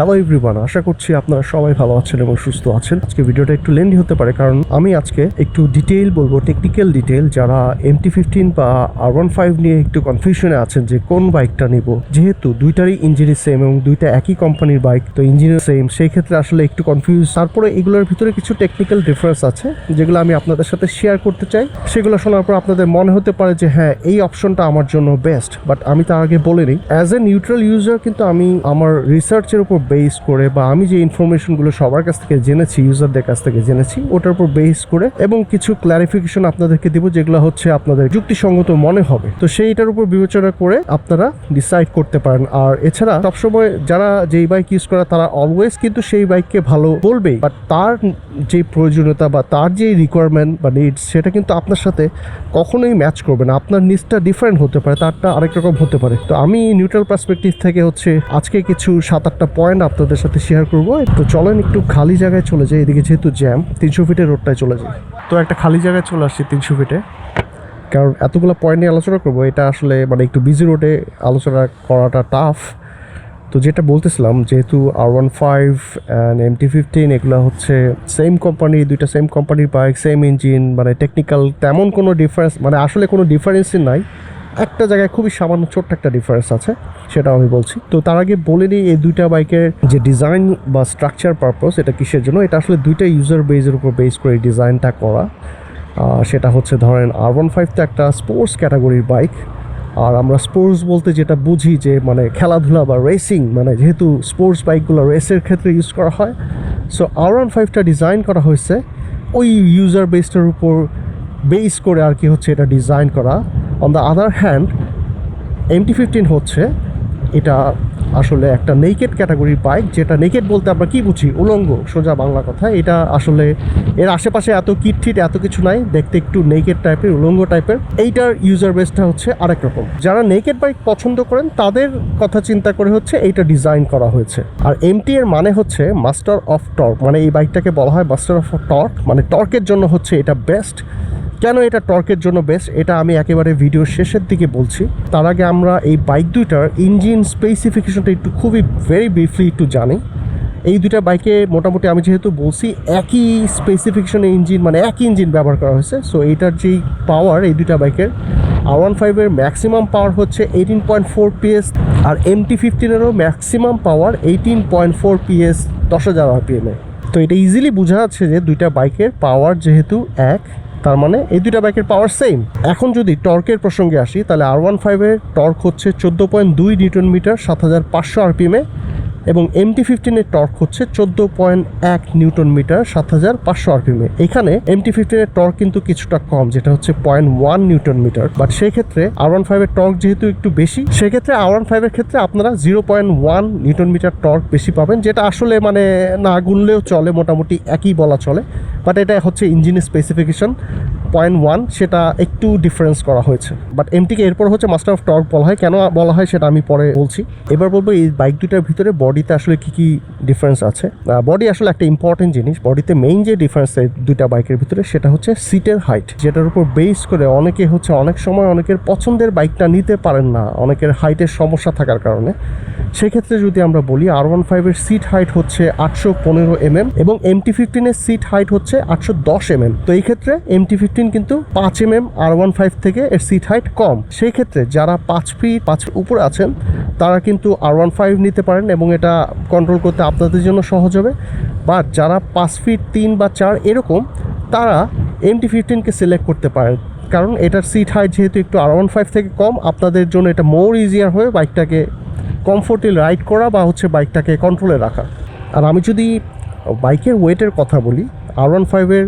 Hello everyone আশা করছি আপনারা সবাই ভালো আছেন এবং সুস্থ আছেন। আজকে ভিডিওটা একটু লেন্দি হতে পারে, কারণ আমি আজকে একটু ডিটেইল বলব টেকনিক্যাল ডিটেইল যারা এমটি ফিফটিন বা আর ওয়ান ফাইভ নিয়ে একটু কনফিউশনে আছেন যে কোন বাইকটা নিব। যেহেতু দুইটারই ইঞ্জিনই সেম এবং দুইটা একই কোম্পানির বাইক তো ইঞ্জিনিয়ার সেম সেই ক্ষেত্রে আসলে একটু কনফিউজ তারপরে এগুলোর ভিতরে কিছু টেকনিক্যাল ডিফারেন্স আছে, যেগুলো আমি আপনাদের সাথে শেয়ার করতে চাই। সেগুলো শোনার পর আপনাদের মনে হতে পারে যে হ্যাঁ এই অপশনটা আমার জন্য বেস্ট বাট আমি তার আগে বলে নিই। অ্যাজ এ নিউট্রাল ইউজার কিন্তু আমি আমার রিসার্চের উপর বেস করে বা আমি যে ইনফরমেশনগুলো সবার কাছ থেকে জেনেছি ইউজারদের কাছ থেকে জেনেছি, ওটার উপর বেস করে এবং কিছু ক্লারিফিকেশন আপনাদেরকে দিব যেগুলো হচ্ছে আপনাদের যুক্তিসঙ্গত মনে হবে। তো সেইটার উপর বিবেচনা করে আপনারা ডিসাইড করতে পারেন। আর এছাড়া সবসময় যারা যেই বাইক ইউজ করে, তারা অলওয়েজ কিন্তু সেই বাইককে ভালো বলবেই। বাট তার যে প্রয়োজনীয়তা বা তার যে রিকোয়ারমেন্ট বা নিডস সেটা কিন্তু আপনার সাথে কখনোই ম্যাচ করবে না। আপনার নিডসটা ডিফারেন্ট হতে পারে, তারটা আরেক রকম হতে পারে। তো আমি নিউট্রাল পার্সপেক্টিভ থেকে হচ্ছে আজকে কিছু সাত আটটা পয়েন্ট আপনাদের সাথে শেয়ার করব। তো চলেন একটু খালি জায়গায় চলে যাই। এদিকে যেহেতু জ্যাম তিনশো ফিটের রোডটায় চলে যাই। তো একটা খালি জায়গায় চলে আসছি তিনশো ফিটে কারণ এতগুলো পয়েন্ট নিয়ে আলোচনা করব এটা আসলে মানে একটু বিজি রোডে আলোচনা করাটা টাফ তো যেটা বলতেছিলাম যেহেতু R one five and M T fifteen এগুলো হচ্ছে সেম কোম্পানি দুইটা সেম কোম্পানির বাইক সেম ইঞ্জিন মানে টেকনিক্যাল তেমন কোনো ডিফারেন্স মানে আসলে কোনো ডিফারেন্সই নাই। একটা জায়গায় খুবই সামান্য ছোট্ট একটা ডিফারেন্স আছে সেটা আমি বলছি। তো তার আগে বলে নিই, এই দুইটা বাইকের যে ডিজাইন বা স্ট্রাকচার পারপাস এটা কিসের জন্য? এটা আসলে দুইটা ইউজার বেজের উপর বেস করে ডিজাইনটা করা। সেটা হচ্ছে ধরেন আর ওয়ান ফাইভ তো একটা স্পোর্টস ক্যাটাগরির বাইক আর আমরা স্পোর্টস বলতে যেটা বুঝি যে মানে খেলাধুলা বা রেসিং মানে যেহেতু স্পোর্টস বাইকগুলো রেসের ক্ষেত্রে ইউজ করা হয় সো আর ওয়ান ফাইভটা ডিজাইন করা হয়েছে। ওই ইউজার বেসটার উপর বেস করে আর কি হচ্ছে এটা ডিজাইন করা। On the other hand MT fifteen হচ্ছে, এটা আসলে একটা নেকেড ক্যাটাগরির বাইক যেটা নেকেড বলতে আমরা কি বুঝি? উলঙ্গ, সোজা বাংলা কথা। এটা আসলে এর আশেপাশে এত কিট ঠিট এত কিছু নাই। দেখতে একটু নেকেড টাইপের উলঙ্গ টাইপের এইটার ইউজার বেসটা হচ্ছে আরেক রকম। যারা নেকেড বাইক পছন্দ করেন, তাদের কথা চিন্তা করে হচ্ছে এইটা ডিজাইন করা হয়েছে। আর এমটি এর মানে হচ্ছে মাস্টার অফ টর্ক মানে এই বাইকটাকে বলা হয় মাস্টার অফ টর্ক মানে টর্কের জন্য হচ্ছে এটা বেস্ট কেন এটা টর্কের জন্য বেস্ট এটা আমি একেবারে ভিডিও শেষের দিকে বলছি। তার আগে আমরা এই বাইক দুইটার ইঞ্জিন স্পেসিফিকেশনটা একটু খুবই ভেরি ব্রিফলি একটু জানি। এই দুইটা বাইকে মোটামুটি আমি যেহেতু বলছি, একই স্পেসিফিকেশনের ইঞ্জিন মানে একই ইঞ্জিন ব্যবহার করা হয়েছে। সো এইটার যেই পাওয়ার এই দুইটা বাইকের আর ওয়ান ফাইভের ম্যাক্সিমাম পাওয়ার হচ্ছে eighteen point four PS R M T ফিফটিনেরও maximum power eighteen point four PS দশ হাজার আরপিএমে তো এটা ইজিলি বোঝা যাচ্ছে যে দুইটা বাইকের পাওয়ার যেহেতু এক তার মানে এই দুইটা বাইকের পাওয়ার সেম এখন যদি টর্কের প্রসঙ্গে আসি, তাহলে আর ওয়ান ফাইভের টর্ক হচ্ছে চোদ্দ পয়েন্ট দুই নিউটন মিটার, সাত হাজার পাঁচশো আরপিএমে এবং এমটি ফিফটিনের টর্ক হচ্ছে চোদ্দ পয়েন্ট এক নিউটন মিটার, সাত হাজার পাঁচশো আরপিএমে এখানে এমটি ফিফটিনের টর্ক কিন্তু কিছুটা কম, যেটা হচ্ছে point one newton meter. But সেই ক্ষেত্রে আর ওয়ান ফাইভের টর্ক যেহেতু একটু বেশি, সেক্ষেত্রে আর ওয়ান ফাইভের ক্ষেত্রে আপনারা zero point one newton meter torque বেশি পাবেন, যেটা আসলে মানে না গুনলেও চলে, মোটামুটি একই বলা চলে। বাট এটা হচ্ছে ইঞ্জিনের স্পেসিফিকেশন পয়েন্ট ওয়ান সেটা একটু ডিফারেন্স করা হয়েছে। বাট এমটিকে এরপর হচ্ছে মাস্টার অফ টর্ক বলা হয়। কেন বলা হয় সেটা আমি পরে বলছি। এবার বলব এই বাইক দুটার ভিতরে বডিতে আসলে কী কি ডিফারেন্স আছে। বডি আসলে একটা ইম্পর্টেন্ট জিনিস। বডিতে মেইন যে ডিফারেন্স দুইটা বাইকের ভিতরে, সেটা হচ্ছে সিটের হাইট যেটার উপর বেস করে অনেকে হচ্ছে অনেক সময় অনেকের পছন্দের বাইকটা নিতে পারেন না, অনেকের হাইটের সমস্যা থাকার কারণে। সেক্ষেত্রে যদি আমরা বলি আর ওয়ান ফাইভের সিট হাইট হচ্ছে আটশো পনেরো এমএম এবং এমটি ফিফটিনের সিট হাইট হচ্ছে আটশো দশ এমএম তো এই ক্ষেত্রে এমটি ফিফটিন কিন্তু পাঁচ এমএম আর ওয়ান ফাইভ থেকে এর সিট হাইট কম। সেই ক্ষেত্রে যারা পাঁচ ফিট পাঁচ উপর আছেন, তারা কিন্তু আর ওয়ান ফাইভ নিতে পারেন এবং এটা কন্ট্রোল করতে আপনাদের জন্য সহজ হবে। বা যারা পাঁচ ফিট তিন বা চার এরকম, তারা এমটি ফিফটিনকে সিলেক্ট করতে পারেন। কারণ এটার সিট হাইট যেহেতু একটু আর ওয়ান ফাইভ থেকে কম, আপনাদের জন্য এটা মোর ইজিয়ার হয়ে বাইকটাকে কমফোর্টেল রাইড করা বা হচ্ছে বাইকটাকে কন্ট্রোলে রাখা। আর আমি যদি বাইকের ওয়েটের কথা বলি আর ওয়ান ফাইভের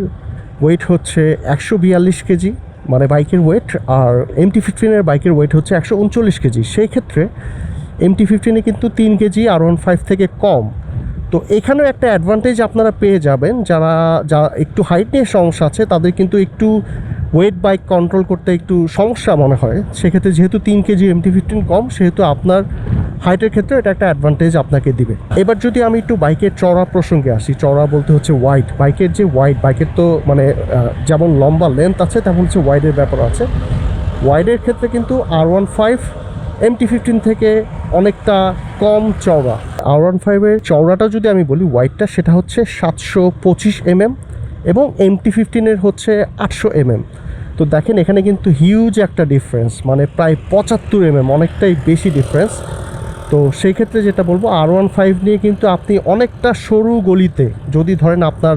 ওয়েট হচ্ছে একশো বিয়াল্লিশ কেজি মানে বাইকের ওয়েট আর এমটি ফিফটিনের বাইকের ওয়েট হচ্ছে একশো উনচল্লিশ কেজি। সেই ক্ষেত্রে এমটি ফিফটিনে কিন্তু তিন কেজি আর ওয়ান ফাইভ থেকে কম। তো এখানেও একটা অ্যাডভান্টেজ আপনারা পেয়ে যাবেন। যারা যা একটু হাইট নিয়ে সমস্যা আছে, তাদের কিন্তু একটু ওয়েট বাইক কন্ট্রোল করতে একটু সমস্যা মনে হয়। সেক্ষেত্রে যেহেতু তিন কেজি এমটি ফিফটিন কম, সেহেতু আপনার হাইটের ক্ষেত্রে এটা একটা অ্যাডভান্টেজ আপনাকে দিবে। এবার যদি আমি একটু বাইকের চড়া প্রসঙ্গে আসি চড়া বলতে হচ্ছে ওয়াইড বাইকের যে ওয়াইড বাইকের তো মানে যেমন লম্বা লেন্থ আছে, তেমন হচ্ছে ওয়াইডের ব্যাপার আছে। ওয়াইডের ক্ষেত্রে কিন্তু R one five MT fifteen থেকে অনেকটা কম চওড়া। আর ওয়ান ফাইভের চওড়াটা যদি আমি বলি ওয়াইডটা সেটা হচ্ছে সাতশো পঁচিশ এমএম এবং এমটি ফিফটিনের হচ্ছে আটশো এমএম তো দেখেন এখানে কিন্তু হিউজ একটা ডিফারেন্স মানে প্রায় পঁচাত্তর এমএম অনেকটাই বেশি ডিফারেন্স তো সেই ক্ষেত্রে যেটা বলব আর ওয়ান ফাইভ নিয়ে কিন্তু আপনি অনেকটা সরু গলিতে, যদি ধরেন আপনার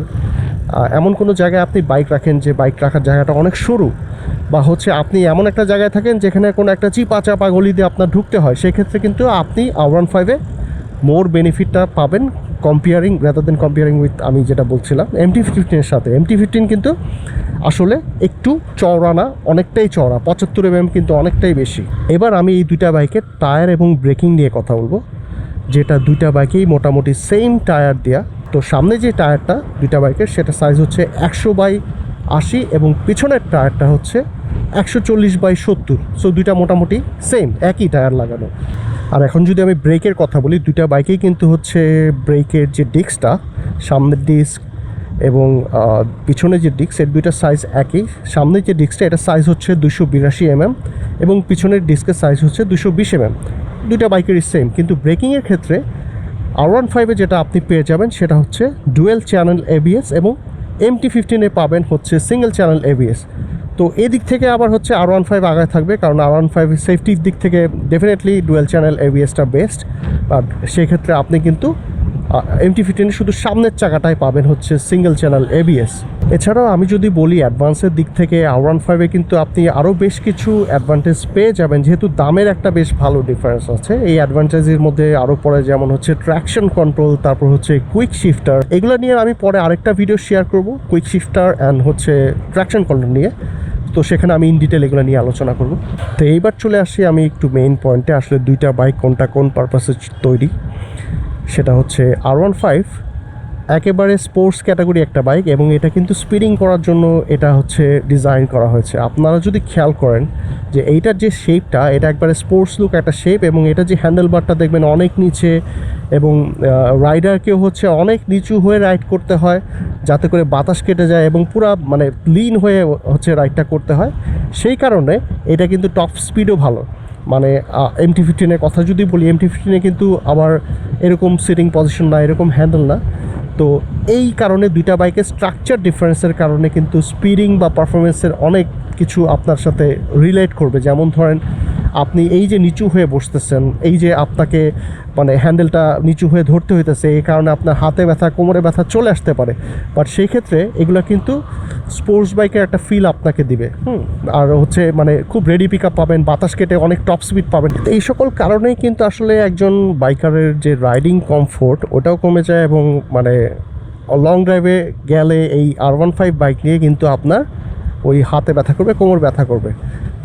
এমন কোনো জায়গায় আপনি বাইক রাখেন যে বাইক রাখার জায়গাটা অনেক সরু, বা হচ্ছে আপনি এমন একটা জায়গায় থাকেন যেখানে কোনো একটা চিপা চাপা গলিতে আপনার ঢুকতে হয় সেক্ষেত্রে কিন্তু আপনি আর ওয়ান ফাইভে মোর বেনিফিটটা পাবেন comparing rather than comparing with আমি যেটা বলছিলাম এমটি ফিফটিনের সাথে। এমটি ফিফটিন কিন্তু আসলে একটু চওড়া না, অনেকটাই চওড়া। পঁচাত্তর এমএম কিন্তু অনেকটাই বেশি। এবার আমি এই দুইটা বাইকের টায়ার এবং ব্রেকিং নিয়ে কথা বলব, যেটা দুইটা বাইকেই মোটামুটি সেম টায়ার দেয়া। তো সামনে যে টায়ারটা, দুইটা বাইকের, সেটা সাইজ হচ্ছে একশো বাই আশি এবং পিছনের টায়ারটা হচ্ছে একশো চল্লিশ বাই সত্তর। সো দুইটা মোটামুটি সেম একই টায়ার লাগানো। আর এখন যদি আমি ব্রেকের কথা বলি, দুইটা বাইকেই কিন্তু হচ্ছে ব্রেকের যে ডিস্কটা, সামনের ডিস্ক এবং পিছনে যে ডিস্ক, এর দুইটা সাইজ একই। সামনে যে ডিস্কটা, এটা সাইজ হচ্ছে দুশো বিরাশি এমএম এবং পিছনের ডিস্কের সাইজ হচ্ছে দুশো বিশ এমএম দুইটা বাইকেরই সেম কিন্তু ব্রেকিংয়ের ক্ষেত্রে আর ওয়ান ফাইভে যেটা আপনি পেয়ে যাবেন, সেটা হচ্ছে ডুয়েল চ্যানেল এবিএস এবং এমটি ফিফটিনে পাবেন হচ্ছে সিঙ্গেল চ্যানেল এবিএস তো এদিক থেকে আবার হচ্ছে আর ওয়ান ফাইভ আগায় থাকবে, কারণ আর ওয়ান ফাইভ সেফটির দিক থেকে ডেফিনেটলি ডুয়েল চ্যানেল এবিএসটা বেস্ট বাট সেক্ষেত্রে আপনি কিন্তু এমটি ফিফটিনে শুধু সামনের চাকাটাই পাবেন হচ্ছে সিঙ্গেল চ্যানেল এবিএস এছাড়াও আমি যদি বলি অ্যাডভান্সের দিক থেকে আর ওয়ান ফাইভে কিন্তু আপনি আরও বেশ কিছু অ্যাডভান্টেজ পেয়ে যাবেন, যেহেতু দামের একটা বেশ ভালো ডিফারেন্স আছে। এই অ্যাডভান্টেজের মধ্যে আরও পরে যেমন হচ্ছে ট্র্যাকশন কন্ট্রোল তারপর হচ্ছে কুইক শিফটার এগুলো নিয়ে আমি পরে আরেকটা ভিডিও শেয়ার করব কুইক শিফটার অ্যান্ড হচ্ছে ট্র্যাকশন কন্ট্রোল নিয়ে। তো সেখানে আমি ইন ডিটেল এগুলো নিয়ে আলোচনা করব। তো এইবার চলে আসি আমি একটু মেইন পয়েন্টে আসলে দুইটা বাইক কোনটা কোন পারপাসে তৈরি। সেটা হচ্ছে আর ওয়ান ফাইভ একেবারে স্পোর্টস ক্যাটাগরি একটা বাইক এবং এটা কিন্তু স্পিডিং করার জন্য এটা হচ্ছে ডিজাইন করা হয়েছে। আপনারা যদি খেয়াল করেন যে এইটার যে শেপটা এটা একবারে স্পোর্টস লুক একটা শেপ এবং এটা যে হ্যান্ডেল বারটা দেখবেন অনেক নিচে এবং রাইডারকেও হচ্ছে অনেক নিচু হয়ে রাইড করতে হয় যাতে করে বাতাস কেটে যায় এবং পুরা মানে লিন হয়ে হচ্ছে রাইডটা করতে হয়। সেই কারণে এটা কিন্তু টপ স্পিডও ভালো। মানে এমটি ফিফটিনের কথা যদি বলি এমটি ফিফটিনে কিন্তু আমার এরকম সিটিং পজিশন না, এরকম হ্যান্ডেল না। তো এই কারণে দুইটা বাইকের স্ট্রাকচার ডিফারেন্সের কারণে কিন্তু স্পিডিং বা পারফরমেন্সের অনেক কিছু আপনার সাথে রিলেট করবে। যেমন ধরেন আপনি এই যে নিচু হয়ে বসতেছেন, এই যে আপনাকে মানে হ্যান্ডেলটা নিচু হয়ে ধরতে হইতেছে, এই কারণে আপনার হাতে ব্যথা, কোমরে ব্যথা চলে আসতে পারে। বাট সেই ক্ষেত্রে এগুলো কিন্তু স্পোর্টস বাইকের একটা ফিল আপনাকে দিবে। হুম, আর হচ্ছে মানে খুব রেডি পিক আপ পাবেন, বাতাস কেটে অনেক টপ স্পিড পাবেন। এই সকল কারণেই কিন্তু আসলে একজন বাইকারের যে রাইডিং কমফোর্ট ওটাও কমে যায় এবং মানে লং ড্রাইভে গেলে এই আর ওয়ান ফাইভ বাইক নিয়ে কিন্তু আপনার ওই হাতে ব্যথা করবে, কোমর ব্যথা করবে।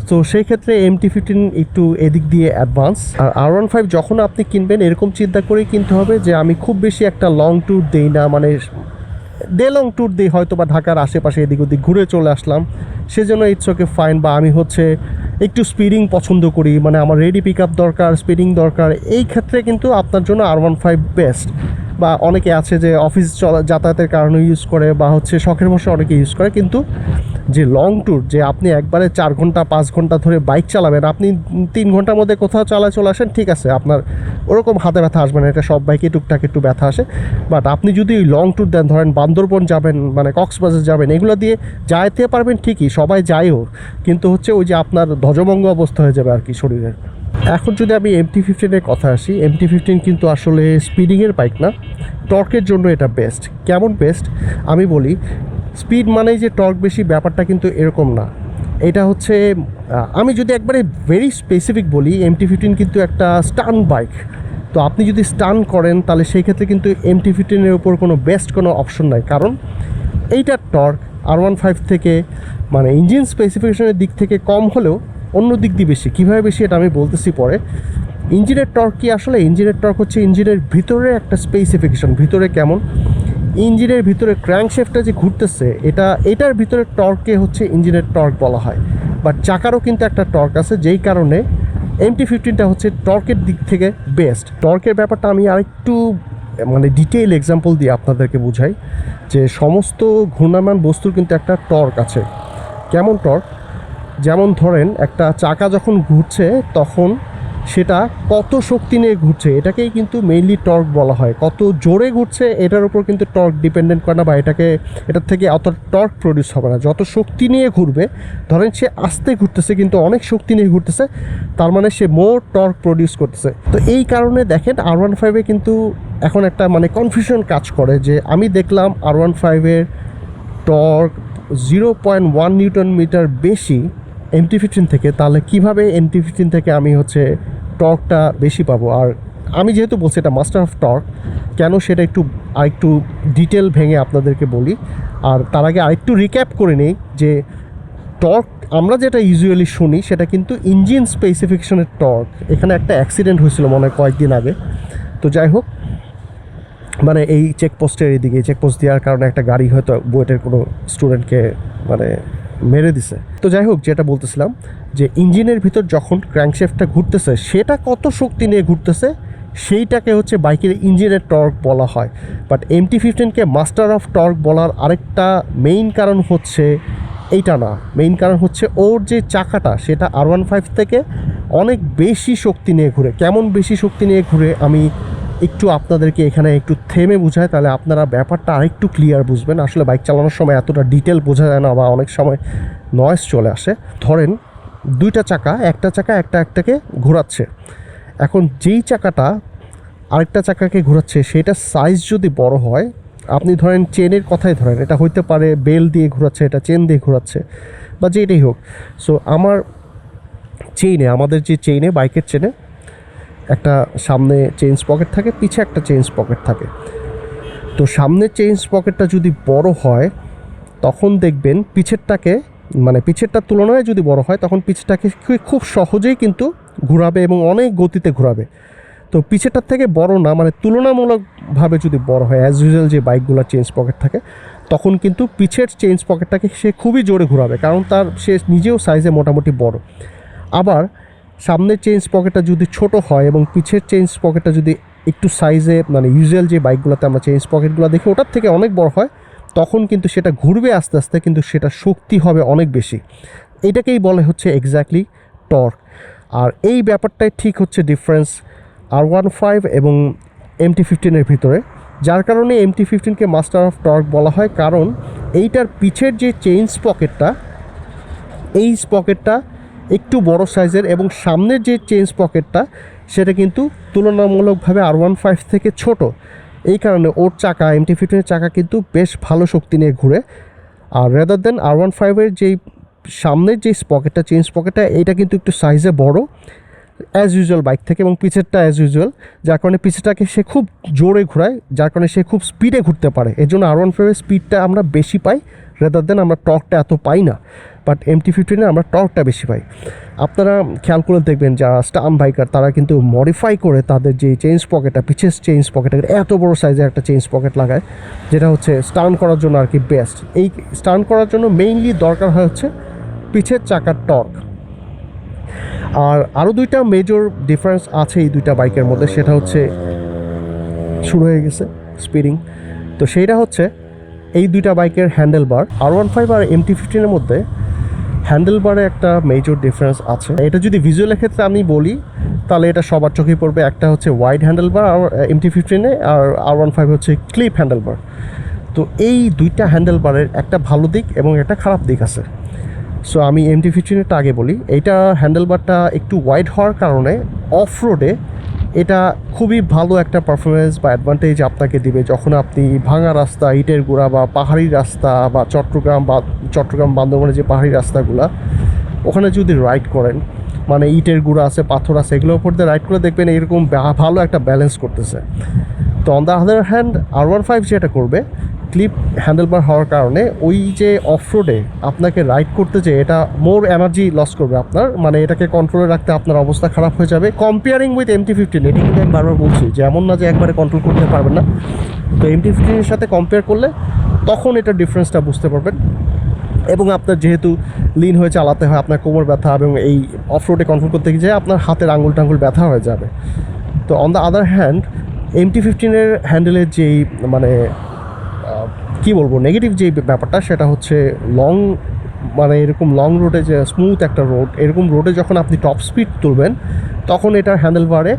তো সেই ক্ষেত্রে এমটি ফিফটিন একটু এদিক দিয়ে advance R R one five যখন আপনি কিনবেন, এরকম চিন্তা করেই কিনতে হবে যে আমি খুব বেশি একটা লং ট্যুর দিই না মানে ডে লং ট্যুর দিই হয়তো বা ঢাকার আশেপাশে এদিক ওদিক ঘুরে চলে আসলাম। সেজন্য ইটস ওকে ফাইন বা আমি হচ্ছে একটু স্পিডিং পছন্দ করি মানে আমার রেডি পিক আপ দরকার স্পিডিং দরকার, এই ক্ষেত্রে কিন্তু আপনার জন্য আর ওয়ান ফাইভ বেস্ট বা অনেকে আছে যে অফিস চলা যাতায়াতের কারণে ইউজ করে বা হচ্ছে শখের বসে অনেকে ইউজ করে, কিন্তু যে লং ট্যুর যে আপনি একবারে চার ঘণ্টা, পাঁচ ঘণ্টা ধরে বাইক চালাবেন, আপনি তিন ঘণ্টার মধ্যে কোথাও চালায় চলে আসেন, ঠিক আছে, আপনার ওরকম হাতে ব্যথা আসবে না, এটা সব বাইকে টুকটাক একটু ব্যথা আসে। বাট আপনি যদি ওই লং ট্যুর দেন, ধরেন বান্দরবন যাবেন মানে কক্সবাজার যাবেন, এগুলো দিয়ে যাইতে পারবেন ঠিকই, সবাই যায়ও কিন্তু হচ্ছে ওই যে আপনার ধ্বজভঙ্গ অবস্থা হয়ে যাবে আর কি শরীরের। এখন যদি আমি এমটি ফিফটিনের কথা আসি এমটি ফিফটিন কিন্তু আসলে স্পিডিংয়ের বাইক না টর্কের জন্য এটা বেস্ট কেমন বেস্ট আমি বলি স্পিড মানেই যে টর্ক বেশি, ব্যাপারটা কিন্তু এরকম না। এটা হচ্ছে আমি যদি একবারে ভেরি স্পেসিফিক বলি এমটি ফিফটিন কিন্তু একটা স্টান বাইক তো আপনি যদি স্টান করেন, তাহলে সেই ক্ষেত্রে কিন্তু এমটি ফিফটিনের উপর কোনো বেস্ট কোনো অপশন নাই। কারণ এইটার টর্ক আর ওয়ান ফাইভ থেকে মানে ইঞ্জিন স্পেসিফিকেশনের দিক থেকে কম হলেও অন্য দিক দিয়ে বেশি। কীভাবে বেশি এটা আমি বলতেছি পরে। ইঞ্জিনের টর্ক কি আসলে? ইঞ্জিনের টর্ক হচ্ছে ইঞ্জিনের ভিতরে একটা স্পেসিফিকেশন ভিতরে কেমন? ইঞ্জিনের ভিতরে ক্র্যাঙ্কশেফটটা যে ঘুরতেছে, এটা, এটার ভিতরে টর্ককে হচ্ছে ইঞ্জিনের টর্ক বলা হয়। বাট চাকারও কিন্তু একটা টর্ক আছে, যেই কারণে এমটি ফিফটিনটা হচ্ছে টর্কের দিক থেকে বেস্ট টর্কের ব্যাপারটা আমি আরেকটু মানে ডিটেইল এক্সাম্পল দিয়ে আপনাদেরকে বুঝাই যে সমস্ত ঘূর্ণায়মান বস্তুর কিন্তু একটা টর্ক আছে। কেমন টর্ক? যেমন ধরেন, একটা চাকা যখন ঘুরছে, তখন সেটা কত শক্তি নিয়ে ঘুরছে, এটাকেই কিন্তু মেইনলি টর্ক বলা হয়। কত জোরে ঘুরছে, এটার উপর কিন্তু টর্ক ডিপেন্ডেন্ট করে না বা এটাকে, এটার থেকে অত টর্ক প্রডিউস হবে না। যত শক্তি নিয়ে ঘুরবে, ধরেন সে আস্তে ঘুরতেছে, কিন্তু অনেক শক্তি নিয়ে ঘুরতেছে, তার মানে সে মোর টর্ক প্রডিউস করতেছে। তো এই কারণে দেখেন আর ওয়ান ফাইভে কিন্তু এখন একটা মানে কনফিউশন কাজ করে যে আমি দেখলাম আর ওয়ান ফাইভের torque zero point one newton meter বেশি এমটি ফিফটিন থেকে, তাহলে কীভাবে এমটি ফিফটিন থেকে আমি হচ্ছে টর্কটা বেশি পাবো? আর আমি যেহেতু বলছি এটা মাস্টার অফ টর্ক কেন সেটা একটু, আরেকটু ডিটেল ভেঙে আপনাদেরকে বলি। আর তার আগে আরেকটু রিক্যাপ করে নেই যে টর্ক আমরা যেটা ইউজুয়ালি শুনি সেটা কিন্তু ইঞ্জিন স্পেসিফিকেশনের টর্ক এখানে একটা অ্যাক্সিডেন্ট হয়েছিল মনে হয় কয়েকদিন আগে। তো যাই হোক মানে এই চেকপোস্টের এদিকে চেকপোস্ট দেওয়ার কারণে একটা গাড়ি হয়তো বুয়েটের কোনো স্টুডেন্টকে মানে মেরে দিছে। তো যাই হোক, যেটা বলতেছিলাম যে ইঞ্জিনের ভিতর যখন ক্র্যাঙ্কশেফটটা ঘুরতেছে, সেটা কত শক্তি নিয়ে ঘুরতেছে, সেইটাকে হচ্ছে বাইকের ইঞ্জিনের টর্ক বলা হয়। বাট এমটি ফিফটিনকে মাস্টার অফ টর্ক বলার আরেকটা মেইন কারণ হচ্ছে এইটা না। মেইন কারণ হচ্ছে ওর যে চাকাটা, সেটা আর ওয়ান ফাইভ থেকে অনেক বেশি শক্তি নিয়ে ঘুরে। কেমন বেশি শক্তি নিয়ে ঘুরে আমি একটু আপনাদেরকে এখানে একটু থেমে বোঝায়, তাহলে আপনারা ব্যাপারটা আরেকটু ক্লিয়ার বুঝবেন। আসলে বাইক চালানোর সময় এতটা ডিটেল বোঝা যায় না বা অনেক সময় নয়েস চলে আসে। ধরেন দুইটা চাকা, একটা চাকা একটা একটাকে ঘোরাচ্ছে। এখন যেই চাকাটা আরেকটা চাকাকে ঘোরাচ্ছে সেটা সাইজ যদি বড় হয়, আপনি ধরেন চেনের কথাই ধরেন, এটা হইতে পারে বেল দিয়ে ঘোরাচ্ছে, এটা চেন দিয়ে ঘোরাচ্ছে, বা যেটাই হোক। সো আমার চেইনে আমাদের যে চেইনে বাইকের চেনে একটা সামনে চেঞ্জ পকেট থাকে, পিছে একটা চেঞ্জ পকেট থাকে। তো সামনে চেঞ্জ পকেটটা যদি বড় হয়, তখন দেখবেন পিছেরটাকে মানে পিছেরটার তুলনায় যদি বড় হয়, তখন পিছেরটাকে খুব সহজেই কিন্তু ঘোরাবে এবং অনেক গতিতে ঘোরাবে। তো পিছেরটার থেকে বড় না মানে তুলনামূলকভাবে যদি বড় হয় অ্যাজ ইউজুয়াল যে বাইকগুলোর চেঞ্জ পকেট থাকে, তখন কিন্তু পিছের চেঞ্জ পকেটটাকে সে খুবই জোরে ঘোরাবে, কারণ তার, সে নিজেও সাইজে মোটামুটি বড়। আবার সামনের চেঞ্জ পকেটটা যদি ছোট হয় এবং পিছের চেঞ্জ পকেটটা যদি একটু সাইজে মানে ইউজুয়াল যে বাইকগুলোতে আমরা চেঞ্জ পকেটগুলো দেখি, ওটার থেকে অনেক বড় হয়, তখন কিন্তু সেটা ঘুরবে আস্তে আস্তে, কিন্তু সেটা শক্তি হবে অনেক বেশি। এটাকেই বলে হচ্ছে এক্স্যাক্টলি টর্ক আর এই ব্যাপারটাই ঠিক হচ্ছে ডিফারেন্স আর ওয়ান ফাইভ এবং এমটি ফিফটিনের ভিতরে। যার কারণে এমটি ফিফটিনকে মাস্টার অফ টর্ক বলা হয়, কারণ এইটার পিছের যে চেইন পকেটটা এই পকেটটা একটু বড় সাইজের এবং সামনের যে চেঞ্জ পকেটটা, সেটা কিন্তু তুলনামূলকভাবে আর ওয়ান ফাইভ থেকে ছোট। এই কারণে ওর চাকা এমটি ফিফটিনের চাকা কিন্তু বেশ ভালো শক্তি নিয়ে ঘুরে। আর রেদার দেন আর ওয়ান ফাইভের যেই সামনের যে পকেটটা চেঞ্জ পকেটটা, এইটা কিন্তু একটু সাইজে বড় অ্যাজ ইউজুয়াল বাইক থেকে এবং পিছেরটা অ্যাজ ইউজুয়াল যার কারণে পিছেরটাকে সে খুব জোরে ঘোরায়, যার কারণে সে খুব স্পিডে ঘুরতে পারে। এর জন্য আর ওয়ান ফাইভের স্পিডটা আমরা বেশি পাই রেদার দেন আমরা টর্কটা এত পাই না। বাট এমটি ফিফটিনে আমরা টর্কটা বেশি পাই। আপনারা খেয়াল করে দেখবেন যারা স্টাম বাইকার তারা কিন্তু মডিফাই করে তাদের যে চেঞ্জ পকেটটা পিছের চেঞ্জ পকেটটা এত বড় সাইজের একটা চেঞ্জ পকেট লাগায়, যেটা হচ্ছে স্টার্ন করার জন্য আর কি বেস্ট এই স্টার্ন করার জন্য মেইনলি দরকার হয় হচ্ছে পিছের চাকার টর্ক আর আরও দুইটা মেজর ডিফারেন্স আছে এই দুইটা বাইকের মধ্যে, সেটা হচ্ছে শুরু হয়ে গেছে স্পিডিং তো সেইটা হচ্ছে এই দুইটা বাইকের handle bar R one five R MT ফিফটিনের মধ্যে হ্যান্ডেল বারে একটা মেজর ডিফারেন্স আছে। এটা যদি ভিজুয়ালের ক্ষেত্রে আমি বলি, তাহলে এটা সবার চোখে পড়বে। একটা হচ্ছে wide handle bar R MT ফিফটিনে আর আর ওয়ান ফাইভ হচ্ছে ক্লিপ হ্যান্ডেল বার তো এই দুইটা হ্যান্ডেল বারের একটা ভালো দিক এবং একটা খারাপ দিক আছে। সো আমি এমটি ফিফটিনেরটা আগে বলি। এইটা হ্যান্ডেলবারটা একটু ওয়াইড হওয়ার কারণে অফ রোডে এটা খুবই ভালো একটা পারফরমেন্স বা অ্যাডভান্টেজ আপনাকে দিবে যখন আপনি ভাঙা রাস্তা, ইটের গুঁড়া বা পাহাড়ি রাস্তা বা চট্টগ্রাম বা চট্টগ্রাম বান্দরবানের যে পাহাড়ি রাস্তাগুলো, ওখানে যদি রাইড করেন মানে ইটের গুঁড়া আছে, পাথর আছে, এগুলোর উপর দিয়ে রাইড করে দেখবেন এরকম ভালো একটা ব্যালেন্স করতেছে। তো on the other hand R one five যেটা করবে ক্লিপ হ্যান্ডেলবার হওয়ার কারণে ওই যে অফ রোডে আপনাকে রাইড করতে যে এটা মোর এনার্জি লস করবে আপনার। মানে এটাকে কন্ট্রোলে রাখতে আপনার অবস্থা খারাপ হয়ে যাবে। কম্পেয়ারিং উইথ এমটি ফিফটিন এটি কিন্তু আমি বারবার বলছি, যে এমন না যে একবারে কন্ট্রোল করতে পারবেন না। তো এমটি ফিফটিনের সাথে কম্পেয়ার করলে তখন এটার ডিফারেন্সটা বুঝতে পারবেন। এবং আপনার যেহেতু লিন হয়ে চালাতে হয়, আপনার কোমর ব্যথা এবং এই অফ রোডে কন্ট্রোল করতে গিয়ে আপনার হাতের আঙুল টাঙ্গুল ব্যথা হয়ে যাবে। তো on the other hand MT ফিফটিনের হ্যান্ডেলের যেই মানে কি বলব নেগেটিভ যে ব্যাপারটা, সেটা হচ্ছে লং মানে এরকম লং রোডে যে স্মুথ একটা রোড এরকম রোডে যখন আপনি টপ স্পিড তুলবেন, তখন এটার হ্যান্ডেল বারে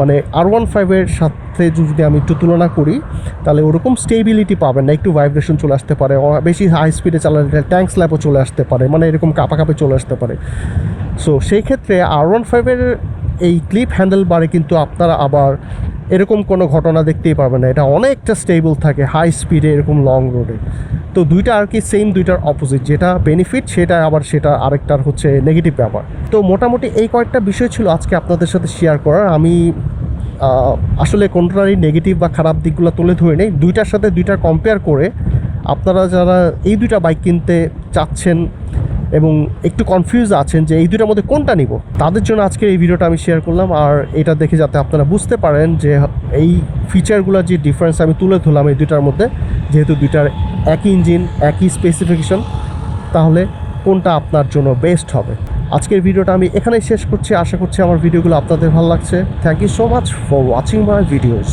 মানে আর ওয়ান ফাইভের সাথে যদি আমি একটু তুলনা করি, তাহলে ওরকম স্টেবিলিটি পাবেন না, একটু ভাইব্রেশন চলে আসতে পারে বেশি হাই স্পিডে চালালে ট্যাঙ্ক স্ল্যাপও চলে আসতে পারে মানে এরকম কাপে চলে আসতে পারে। সো সেই ক্ষেত্রে আর ওয়ান ফাইভের এই ক্লিপ হ্যান্ডেল বারে কিন্তু আপনারা আবার এরকম কোনো ঘটনা দেখতেই পারবেন না। এটা অনেকটা স্টেবল থাকে, হাই স্পিডে এরকম লং রোডে। তো দুইটা আর কি সেম দুইটার অপোজিট, যেটা বেনিফিট, সেটা আবার সেটা আরেকটার হচ্ছে নেগেটিভ ব্যাপার। তো মোটামুটি এই কয়েকটা বিষয় ছিল আজকে আপনাদের সাথে শেয়ার করার। আমি আসলে কোনটারই নেগেটিভ বা খারাপ দিকগুলো তুলে ধরে নেই। দুইটার সাথে দুইটার কম্পেয়ার করে আপনারা যারা এই দুইটা বাইক কিনতে চাচ্ছেন এবং একটু কনফিউজ আছেন যে এই দুইটার মধ্যে কোনটা নিব? তাদের জন্য আজকে এই ভিডিওটা আমি শেয়ার করলাম। আর এটা দেখে যাতে আপনারা বুঝতে পারেন যে এই ফিচারগুলোর যে ডিফারেন্স আমি তুলে ধরলাম এই দুইটার মধ্যে, যেহেতু দুইটার একই ইঞ্জিন একই স্পেসিফিকেশন তাহলে কোনটা আপনার জন্য বেস্ট হবে? আজকের ভিডিওটা আমি এখানেই শেষ করছি। আশা করছি আমার ভিডিওগুলো আপনাদের ভালো লাগছে। Thank you so much for watching my videos